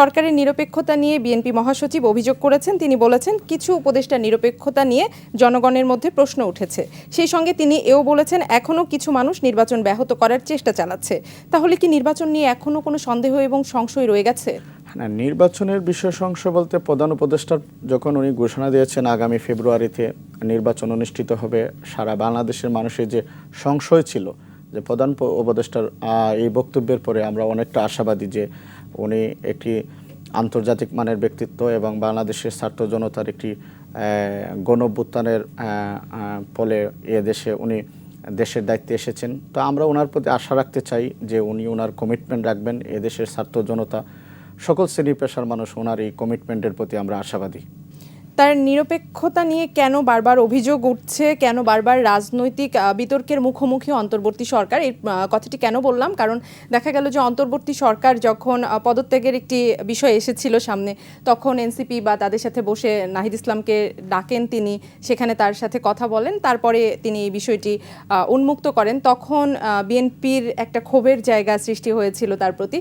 সরকারের নিরপেক্ষতা নিয়ে বিএনপি মহাসচিব অভিযোগ করেছেন। তিনি বলেছেন, কিছু উপদেষ্টা নিরপেক্ষতা নিয়ে জনগণের মধ্যে প্রশ্ন উঠেছে। সেই সঙ্গে তিনি এও বলেছেন, এখনও কিছু মানুষ নির্বাচন ব্যাহত করার চেষ্টা চালাচ্ছে। তাহলে কি নির্বাচন নিয়ে এখনও কোনো সন্দেহ এবং সংশয় রয়ে গেছে? না নির্বাচনের বিষয় সংশ বলতে প্রধান উপদেষ্টা যখন উনি ঘোষণা দিয়েছেন, আগামী ফেব্রুয়ারিতে নির্বাচন অনুষ্ঠিত হবে, সারা বাংলাদেশের মানুষের যে সংশয় ছিল যে প্রধান উপদেষ্টার এই বক্তব্যের পরে আমরা অনেকটা আশাবাদী যে উনি একটি আন্তর্জাতিক মানের ব্যক্তিত্ব এবং বাংলাদেশের ছাত্র জনতার একটি গণ অভ্যুত্থানের আহ, আহ, ফলে এ দেশে উনি দেশের দায়িত্বে এসেছেন। তো আমরা ওনার প্রতি আশা রাখতে চাই যে উনি ওনার কমিটমেন্ট রাখবেন এদেশের ছাত্র জনতা সকল শ্রেণি পেশার মানুষ ওনার এই কমিটমেন্টের প্রতি আমরা আশাবাদী। তার নিরপেক্ষতা নিয়ে কেন বারবার অভিযোগ উঠছে, কেন বারবার রাজনৈতিক বিতর্কের মুখোমুখি অন্তর্বর্তী সরকার? এই কথাটি কেন বললাম? কারণ দেখা গেল যে অন্তর্বর্তী সরকার যখন পদত্যাগের একটি বিষয় এসেছিল সামনে, তখন এনসিপি বা তাদের সাথে বসে নাহিদ ইসলামকে ডাকেন তিনি, সেখানে তার সাথে কথা বলেন, তারপরে তিনি এই বিষয়টি উন্মুক্ত করেন। তখন বিএনপির একটা ক্ষোভের জায়গা সৃষ্টি হয়েছিল তার প্রতি।